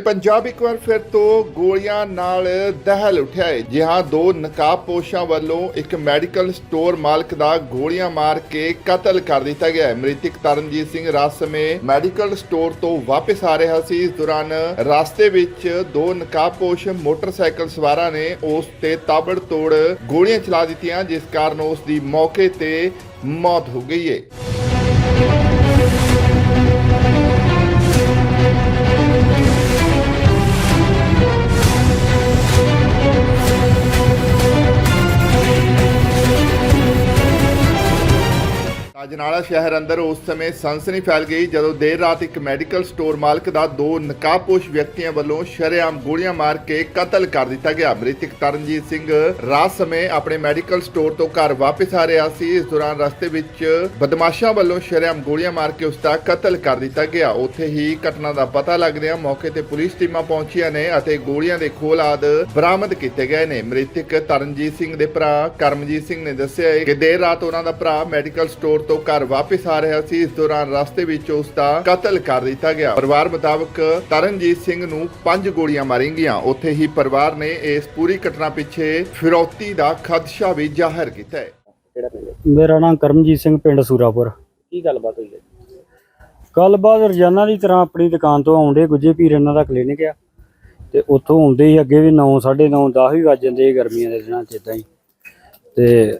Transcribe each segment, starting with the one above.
ਪੰਜਾਬ ਇੱਕ ਵਾਰ ਫਿਰ ਤੋਂ ਗੋਲੀਆਂ ਨਾਲ ਦਹਿਲ ਉੱਠਿਆ ਹੈ ਜੀ ਦੋ ਨਕਾਬਪੋਸ਼ਾਂ ਵੱਲੋਂ ਇੱਕ ਮੈਡੀਕਲ ਸਟੋਰ ਮਾਲਕ ਦਾ ਗੋਲੀਆਂ ਮਾਰ ਕੇ ਕਤਲ ਕਰ ਦਿੱਤਾ ਗਿਆ ਹੈ। ਮ੍ਰਿਤਕ ਤਰਨਜੀਤ ਸਿੰਘ ਰਾਤ ਸਮੇਂ ਮੈਡੀਕਲ ਸਟੋਰ ਤੋਂ ਵਾਪਸ ਆ ਰਿਹਾ ਸੀ। ਇਸ ਦੌਰਾਨ ਰਸਤੇ ਵਿੱਚ ਦੋ ਨਕਾਬਪੋਸ਼ ਮੋਟਰਸਾਈਕਲ ਸਵਾਰਾਂ ਨੇ ਉਸ ਤੇ ਤਾਬੜਤੋੜ ਗੋਲੀਆਂ ਚਲਾ ਦਿੱਤੀਆਂ, ਜਿਸ ਕਾਰਨ ਉਸ ਦੀ ਮੌਕੇ ਤੇ ਮੌਤ ਹੋ ਗਈ ਹੈ। ਅਜਨਾਲਾ ਸ਼ਹਿਰ ਅੰਦਰ ਉਸ ਸਮੇਂ ਸਨਸਨੀ ਫੈਲ ਗਈ, ਜਦੋਂ ਦੇਰ ਰਾਤ ਇੱਕ ਮੈਡੀਕਲ ਸਟੋਰ ਮਾਲਕ ਦਾ ਦੋ ਨਕਾਬਪੋਸ਼ ਵਿਅਕਤੀਆਂ ਵੱਲੋਂ ਸ਼ਰੇਆਮ ਗੋਲੀਆਂ ਮਾਰ ਕੇ ਕਤਲ ਕਰ ਦਿੱਤਾ ਗਿਆ। ਮ੍ਰਿਤਕ ਤਰਨਜੀਤ ਸਿੰਘ ਰਾਤ ਸਮੇਂ ਆਪਣੇ ਮੈਡੀਕਲ ਸਟੋਰ ਤੋਂ ਘਰ ਵਾਪਸ ਆ ਰਿਹਾ ਸੀ। ਇਸ ਦੌਰਾਨ ਰਸਤੇ ਵਿੱਚ ਬਦਮਾਸ਼ਾਂ ਵੱਲੋਂ ਸ਼ਰੇਆਮ ਗੋਲੀਆਂ ਮਾਰ ਕੇ ਉਸ ਦਾ ਕਤਲ ਕਰ ਦਿੱਤਾ ਗਿਆ। ਉੱਥੇ ਹੀ ਘਟਨਾ ਦਾ ਪਤਾ ਲੱਗਦਿਆਂ ਮੌਕੇ ਤੇ ਪੁਲਿਸ ਟੀਮਾਂ ਪਹੁੰਚੀਆਂ ਨੇ ਅਤੇ ਗੋਲੀਆਂ ਦੇ ਖੋਲ ਆਦ ਬਰਾਮਦ ਕੀਤੇ ਗਏ ਨੇ। ਮ੍ਰਿਤਕ ਤਰਨਜੀਤ ਸਿੰਘ ਦੇ ਭਰਾ ਕਰਮਜੀਤ ਸਿੰਘ ਨੇ ਦੱਸਿਆ ਕਿ ਦੇਰ ਰਾਤ ਉਹਨਾਂ ਦਾ ਭਰਾ ਮੈਡੀਕਲ ਸਟੋਰ ਤੋਂ ਘਰ ਵਾਪਸ ਆ ਰਿਹਾ ਸੀ। ਇਸ ਦੌਰਾਨ ਰਸਤੇ ਵਿੱਚ ਉਸ ਦਾ ਕਤਲ ਕਰ ਦਿੱਤਾ ਗਿਆ। ਪਰਿਵਾਰ ਮੁਤਾਬਕ ਤਰਨਜੀਤ ਸਿੰਘ ਨੂੰ ਪੰਜ ਗੋਲੀਆਂ ਮਾਰੀਆਂ ਗਈਆਂ। ਉੱਥੇ ਹੀ ਪਰਿਵਾਰ ਨੇ ਇਸ ਪੂਰੀ ਘਟਨਾ ਪਿੱਛੇ ਫਿਰੌਤੀ ਦਾ ਖਦਸ਼ਾ ਵੀ ਜ਼ਾਹਰ ਕੀਤਾ ਹੈ। ਕਿਹੜਾ ਪਿੰਡ ਹੈ? ਮੇਰਾ ਨਾਮ ਕਰਮਜੀਤ ਸਿੰਘ ਪਿੰਡ ਸੂਰਾਪੁਰ। ਕੀ ਗੱਲਬਾਤ ਹੋਈ ਹੈ? ਗੱਲਬਾਤ ਰੋਜ਼ਾਨਾ ਦੀ ਤਰ੍ਹਾਂ ਆਪਣੀ ਦੁਕਾਨ ਤੋਂ ਆਉਂਦੇ ਗੁੱਜੇ ਪੀਰ ਇਹਨਾਂ ਦਾ ਕਲੀਨਿਕ ਆ। ਤੇ ਉੱਥੋਂ ਆਉਂਦੇ ਹੀ ਅੱਗੇ ਵੀ 9 9:30 10 ਵੀ ਵੱਜ ਜਾਂਦੇ ਸੀ ਗਰਮੀਆਂ ਦੇ ਦਿਨਾਂ 'ਚ ਇਦਾਂ ਹੀ। ਤੇ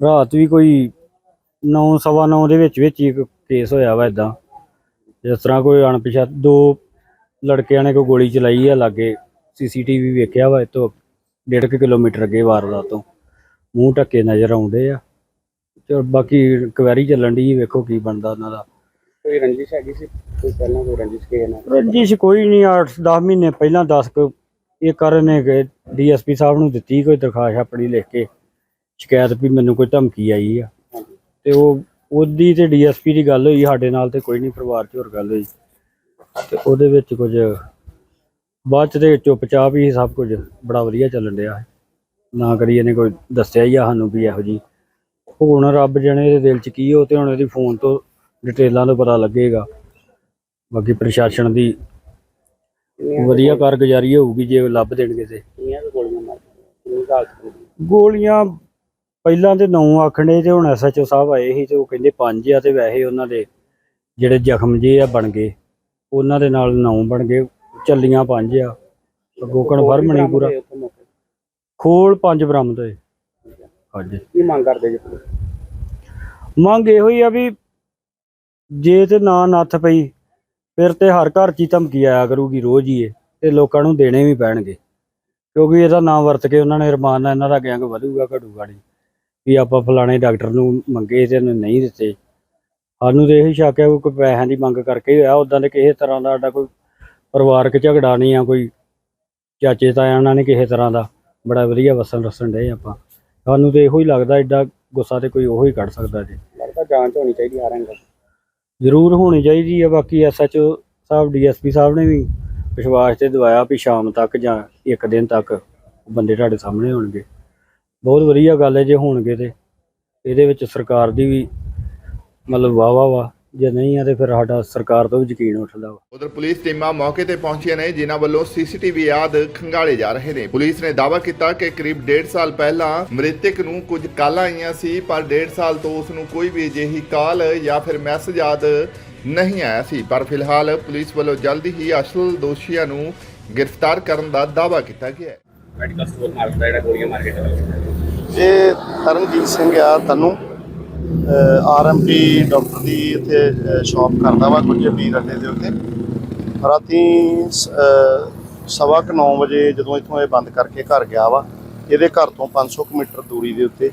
ਰਾਤ ਵੀ ਕੋਈ 9 ਸਵਾ 9 ਦੇ ਵਿੱਚ ਵਿੱਚ ਹੀ ਇੱਕ ਕੇਸ ਹੋਇਆ ਵਾ ਇਦਾਂ ਜਿਸ ਤਰ੍ਹਾਂ ਕੋਈ ਅਣਪਛਾਤ ਦੋ ਲੜਕਿਆਂ ਨੇ ਕੋਈ ਗੋਲੀ ਚਲਾਈ ਆ ਲਾਗੇ ਸੀਸੀਟੀਵੀ ਵੇਖਿਆ ਵਾ ਇਤੋਂ 1.5 ਕਿਲੋਮੀਟਰ ਅੱਗੇ ਵਾਰਦਾਤ ਤੋਂ। ਮੂੰਹ ਢੱਕੇ ਨਜ਼ਰ ਆਉਂਦੇ ਆ। ਤੇ ਬਾਕੀ ਕੁਐਰੀ ਚੱਲਣ ਦੀ ਵੇਖੋ ਕੀ ਬਣਦਾ ਉਹਨਾਂ ਦਾ। ਕੋਈ ਰੰਜਿਸ਼ ਹੈਗੀ ਸੀ? ਕੋਈ ਪਹਿਲਾਂ ਕੋਈ ਰੰਜਿਸ਼ ਕਿਸੇ ਨਾਲ? ਰੰਜਿਸ਼ ਕੋਈ ਨਹੀਂ 8-10 ਮਹੀਨੇ ਪਹਿਲਾਂ 10 ਕੁ ਇਹ ਕਰਨ ਨੇ ਕਿ ਡੀਐਸਪੀ ਸਾਹਿਬ ਨੂੰ ਦਿੱਤੀ ਕੋਈ ਦਰਖਾਸਤ ਆਪਣੀ ਲਿਖ ਕੇ। ਸ਼ਿਕਾਇਤ ਵੀ ਮੈਨੂੰ ਕੋਈ ਧਮਕੀ ਆਈ ਆ। ਤੇ ਉਹ ਉਹਦੀ ਤੇ ਡੀਐਸਪੀ ਦੀ ਗੱਲ ਹੋਈ ਸਾਡੇ ਨਾਲ ਤੇ ਕੋਈ ਨਹੀਂ ਪਰਿਵਾਰ 'ਚ ਹੋਰ ਗੱਲ ਹੋਈ। ਤੇ ਉਹਦੇ ਵਿੱਚ ਕੁਝ ਬਾਅਦ 'ਚ ਤੇ ਚੁੱਪਚਾਪ ਹੀ ਸਭ ਕੁਝ ਬੜਾ ਵਧੀਆ ਚੱਲਣ ਡਿਆ। ਨਾ ਕਰੀ ਇਹਨੇ ਕੋਈ ਦੱਸਿਆ ਹੀ ਆ ਸਾਨੂੰ ਵੀ ਇਹੋ ਜੀ। ਹੁਣ ਰੱਬ ਜਣੇ ਦੇ ਦਿਲ 'ਚ ਕੀ ਹੋ ਤੇ ਹੁਣ ਇਹਦੀ ਫੋਨ ਤੋਂ ਡਿਟੇਲਾਂ ਤੋਂ ਪਤਾ ਲੱਗੇਗਾ। ਬਾਕੀ ਪ੍ਰਸ਼ਾਸਨ ਦੀ ਵਧੀਆ ਕਾਰਗੁਜ਼ਾਰੀ ਹੋਊਗੀ ਜੇ ਲੱਭ ਦੇਣਗੇ ਤੇ। ਗੋਲੀਆਂ ਪਹਿਲਾਂ ਤੇ ਨੌ ਆਖਣੇ ਤੇ ਹੁਣ ਐਸਐਚਓ ਸਾਹਿਬ ਆਏ ਸੀ ਤੇ ਉਹ ਕਹਿੰਦੇ ਪੰਜ ਆ ਤੇ ਵੈਸੇ ਉਹਨਾਂ ਦੇ ਜਿਹੜੇ ਜ਼ਖਮ ਜੇ ਆ ਬਣ ਗਏ ਉਹਨਾਂ ਦੇ ਨਾਲ ਨੌ ਬਣ ਗਏ ਚੱਲੀਆਂ ਪੰਜ ਆ। ਅੱਗੋਂ ਕਨਫਰਮ ਨਹੀਂ ਪੂਰਾ। ਖੋਲ ਪੰਜ ਬਰਾਮਦ ਹੋਏ ਹਾਂਜੀ। ਕੀ ਮੰਗ ਕਰਦੇ ਜੀ? ਮੰਗ ਇਹੋ ਹੀ ਆ ਵੀ ਜੇ ਤੇ ਨਾ ਨੱਥ ਪਈ ਫਿਰ ਤੇ ਹਰ ਘਰ 'ਚ ਹੀ ਧਮਕੀ ਆਇਆ ਕਰੂਗੀ ਰੋਜ਼ ਹੀ ਇਹ ਤੇ ਲੋਕਾਂ ਨੂੰ ਦੇਣੇ ਵੀ ਪੈਣਗੇ। ਕਿਉਂਕਿ ਇਹਦਾ ਨਾਮ ਵਰਤ ਕੇ ਉਹਨਾਂ ਨੇ ਰਮਾਨ ਨਾਲ ਇਹਨਾਂ ਦਾ ਗੈਂਗ ਵਧੂਗਾ ਘਟੂਗਾ ਨਹੀਂ। ਵੀ ਆਪਾਂ ਫਲਾਣੇ ਡਾਕਟਰ ਨੂੰ ਮੰਗੇ ਤੇ ਇਹਨੇ ਨਹੀਂ ਦਿੱਤੇ। ਸਾਨੂੰ ਤੇ ਇਹੀ ਸ਼ੱਕ ਹੈ ਕਿ ਕੋਈ ਪੈਸਿਆਂ ਦੀ ਮੰਗ ਕਰਕੇ ਹੀ ਹੋਇਆ। ਉਦਾਂ ਦੇ ਕਿਸੇ ਤਰ੍ਹਾਂ ਦਾ ਸਾਡਾ ਕੋਈ ਪਰਿਵਾਰਕ ਝਗੜਾ ਨਹੀਂ ਆ ਕੋਈ ਚਾਚੇ ਤਾਇਆਂ ਨਾਲ ਨਹੀਂ ਕਿਸੇ ਤਰ੍ਹਾਂ ਦਾ। ਬੜਾ ਵਧੀਆ ਵਸਣ ਰਸਣ ਦੇ ਆਪਾਂ। ਸਾਨੂੰ ਤੇ ਇਹੋ ਹੀ ਲੱਗਦਾ ਐਡਾ ਗੁੱਸਾ ਤੇ ਕੋਈ ਉਹੋ ਹੀ ਕੱਢ ਸਕਦਾ ਜੀ। ਲੱਗਦਾ ਜਾਂਚ ਹੋਣੀ ਚਾਹੀਦੀ ਹਰ ਐਂਗਲ ਜ਼ਰੂਰ ਹੋਣੀ ਚਾਹੀਦੀ ਹੈ ਬਾਕੀ ਐਸਐਚਓ ਸਾਹਿਬ ਡੀਐਸਪੀ ਸਾਹਿਬ ਨੇ ਵੀ ਵਿਸ਼ਵਾਸ ਤੇ ਦਵਾਇਆ ਵੀ ਸ਼ਾਮ ਤੱਕ ਜਾਂ ਇੱਕ ਦਿਨ ਤੱਕ ਬੰਦੇ ਤੁਹਾਡੇ ਸਾਹਮਣੇ ਹੋਣਗੇ। ਬਹੁਤ ਵਧੀਆ ਗੱਲ ਹੈ ਜੇ ਹੋਣਗੇ ਤੇ। ਇਹਦੇ ਵਿੱਚ ਸਰਕਾਰ ਦੀ ਵੀ ਮਤਲਬ ਵਾਹ ਵਾਹ ਵਾ। ਜੇ ਨਹੀਂ ਆ ਤੇ ਫਿਰ ਸਾਡਾ ਸਰਕਾਰ ਤੋਂ ਵੀ ਯਕੀਨ ਉੱਠਦਾ ਵਾ। ਉਧਰ ਪੁਲਿਸ ਟੀਮਾਂ ਮੌਕੇ ਤੇ ਪਹੁੰਚੀਆਂ ਨੇ ਜਿਨ੍ਹਾਂ ਵੱਲੋਂ ਸੀਸੀਟੀਵੀ ਆਦ ਖੰਗਾਲੇ ਜਾ ਰਹੇ ਨੇ। ਪੁਲਿਸ ਨੇ ਦਾਅਵਾ ਕੀਤਾ ਕਿ ਕਰੀਬ 1.5 ਸਾਲ ਪਹਿਲਾਂ ਮ੍ਰਿਤਕ ਨੂੰ ਕੁਝ ਕਾਲਾਂ ਆਈਆਂ ਸੀ ਪਰ 1.5 ਸਾਲ ਤੋਂ ਉਸ ਨੂੰ ਕੋਈ ਵੀ ਅਜਿਹੀ ਕਾਲ ਜਾਂ ਫਿਰ ਮੈਸੇਜ ਆਦ ਨਹੀਂ ਆਇਆ ਸੀ। ਪਰ ਫਿਲਹਾਲ ਪੁਲਿਸ ਵੱਲੋਂ ਜਲਦੀ ਹੀ ਅਸਲ ਦੋਸ਼ੀਆਂ ਨੂੰ ਗ੍ਰਿਫਤਾਰ ਕਰਨ ਦਾ ਦਾਅਵਾ ਕੀਤਾ ਗਿਆ ਹੈ। ਮੈਡੀਕਲ ਸਟੋਰ ਮਾਲਕ ਦਾ ਜਿਹੜਾ ਗੋਲੀਆਂ ਮਾਰ ਕੇ ਚਲਾ। ਗਿਆ ਇਹ ਤਰਨਜੀਤ ਸਿੰਘ ਆ, ਤਨੂੰ ਆਰਐਮਪੀ ਡਾਕਟਰ ਦੀ ਇੱਥੇ ਸ਼ਾਪ ਕਰਦਾ ਵਾ ਗੁੱਜੇ ਪੀਰ ਅੱਡੇ ਦੇ ਉੱਤੇ। ਰਾਤੀ ਸਵਾ ਕੁ 9 ਵਜੇ ਜਦੋਂ ਇੱਥੋਂ ਇਹ ਬੰਦ ਕਰਕੇ ਘਰ ਗਿਆ ਵਾ, ਇਹਦੇ ਘਰ ਤੋਂ 500 ਕੁ ਮੀਟਰ ਦੂਰੀ ਦੇ ਉੱਤੇ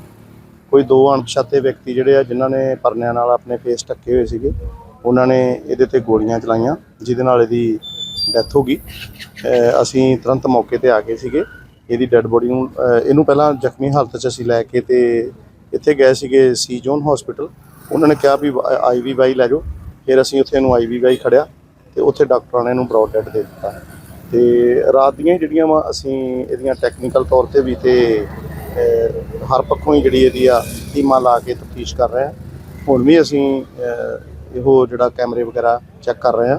ਕੋਈ ਦੋ ਅਣਪਛਾਤੇ ਵਿਅਕਤੀ ਜਿਹੜੇ ਆ, ਜਿਨ੍ਹਾਂ ਨੇ ਪਰਨਿਆਂ ਨਾਲ ਆਪਣੇ ਫੇਸ ਢੱਕੇ ਹੋਏ ਸੀਗੇ, ਉਹਨਾਂ ਨੇ ਇਹਦੇ ਤੇ ਗੋਲੀਆਂ ਚਲਾਈਆਂ, ਜਿਹਦੇ ਨਾਲ ਇਹਦੀ ਡੈਥ ਹੋ ਗਈ। ਅਸੀਂ ਤੁਰੰਤ ਮੌਕੇ ਤੇ ਆ ਗਏ ਸੀਗੇ। ਇਹਦੀ ਡੈੱਡ ਬੋਡੀ ਨੂੰ ਇਹਨੂੰ ਪਹਿਲਾਂ ਜ਼ਖਮੀ ਹਾਲਤ 'ਚ ਅਸੀਂ ਲੈ ਕੇ ਤੇ ਇੱਥੇ ਗਏ ਸੀਗੇ ਸੀ ਜ਼ੋਨ ਹਸਪੀਟਲ ਉਹਨਾਂ ਨੇ ਕਿਹਾ ਵੀ ਆਈਵੀ ਵਾਈ ਲੈ ਜਾਓ। ਫਿਰ ਅਸੀਂ ਉੱਥੇ ਇਹਨੂੰ ਆਈਵੀ ਵਾਈ ਖੜਿਆ ਤੇ ਉੱਥੇ ਡਾਕਟਰਾਂ ਨੇ ਇਹਨੂੰ ਬ੍ਰੌਡ ਡੈਡ ਦੇ ਦਿੱਤਾ। ਤੇ ਰਾਤ ਦੀਆਂ ਹੀ ਜਿਹੜੀਆਂ ਵਾ, ਅਸੀਂ ਇਹਦੀਆਂ ਟੈਕਨੀਕਲ ਤੌਰ ਤੇ ਵੀ ਤੇ ਹਰ ਪੱਖੋਂ ਹੀ ਜਿਹੜੀ ਇਹਦੀ ਆ ਟੀਮਾਂ ਲਾ ਕੇ ਤਫਤੀਸ਼ ਕਰ ਰਹੇ ਹਾਂ। ਹੁਣ ਵੀ ਅਸੀਂ ਇਹੋ ਜਿਹੜਾ ਕੈਮਰੇ ਵਗੈਰਾ ਚੈੱਕ ਕਰ ਰਹੇ ਹਾਂ।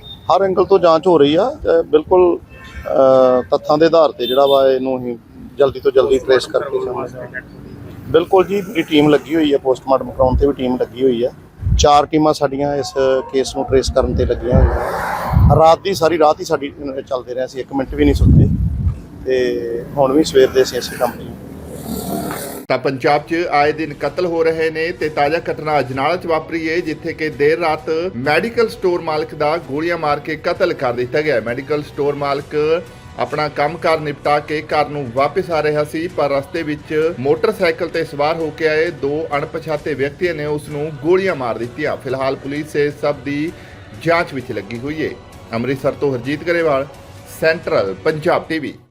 ਹਰ ਐਂਗਲ ਤੋਂ ਜਾਂਚ ਹੋ ਰਹੀ ਆ ਬਿਲਕੁਲ ਤੱਥਾਂ ਦੇ ਆਧਾਰ ਤੇ ਜਿਹੜਾ ਵਾ ਇਹਨੂੰ ਅਸੀਂ ਜਲਦੀ ਤੋਂ ਜਲਦੀ ਟ੍ਰੇਸ ਕਰਕੇ ਸਾਹਮਣੇ ਬਿਲਕੁਲ ਜੀ ਮੇਰੀ ਟੀਮ ਲੱਗੀ ਹੋਈ ਹੈ ਪੋਸਟਮਾਰਟਮ ਕਰਾਉਣ ਤੇ ਵੀ ਟੀਮ ਲੱਗੀ ਹੋਈ ਹੈ ਚਾਰ ਟੀਮਾਂ ਸਾਡੀਆਂ ਇਸ ਕੇਸ ਨੂੰ ਟ੍ਰੇਸ ਕਰਨ ਤੇ ਲੱਗੀਆਂ ਹੋਈਆਂ ਰਾਤ ਦੀ ਸਾਰੀ, ਰਾਤ ਹੀ ਸਾਡੀ ਚੱਲਦੇ ਰਹੇ ਅਸੀਂ ਇੱਕ ਮਿੰਟ ਵੀ ਨਹੀਂ ਸੁੱਤੇ। ਤੇ ਹੁਣ ਵੀ ਸਵੇਰ ਦੇ ਅਸੀਂ ਇਸੇ ਕੰਮ 'ਤੇ ਤਾਂ ਪੰਜਾਬ 'ਚ ਆਏ ਦਿਨ ਕਤਲ ਹੋ ਰਹੇ ਨੇ ਤੇ ਤਾਜ਼ਾ ਘਟਨਾ ਅਜਨਾਲਾ 'ਚ ਵਾਪਰੀ ਹੈ ਜਿੱਥੇ ਕਿ ਦੇਰ ਰਾਤ ਮੈਡੀਕਲ ਸਟੋਰ ਮਾਲਕ ਦਾ ਗੋਲੀਆਂ ਮਾਰ ਕੇ ਕਤਲ ਕਰ ਦਿੱਤਾ ਗਿਆ ਮੈਡੀਕਲ ਸਟੋਰ ਮਾਲਕ ਆਪਣਾ ਕੰਮਕਾਰ ਨਿਪਟਾ ਕੇ ਘਰ ਨੂੰ ਵਾਪਸ ਆ ਰਿਹਾ ਸੀ, ਪਰ ਰਸਤੇ ਵਿੱਚ ਮੋਟਰਸਾਈਕਲ ਤੇ ਸਵਾਰ ਹੋ ਕੇ ਆਏ ਦੋ ਅਣਪਛਾਤੇ ਵਿਅਕਤੀਆਂ ਨੇ ਉਸ ਨੂੰ ਗੋਲੀਆਂ ਮਾਰ ਦਿੱਤੀਆਂ। ਫਿਲਹਾਲ ਪੁਲਿਸ ਇਸ ਸਭ ਦੀ ਜਾਂਚ ਵਿੱਚ ਲੱਗੀ ਹੋਈ ਹੈ ਅੰਮ੍ਰਿਤਸਰ ਤੋਂ ਹਰਜੀਤ ਗਰੇਵਾਲ, ਸੈਂਟਰਲ ਪੰਜਾਬ ਟੀਵੀ।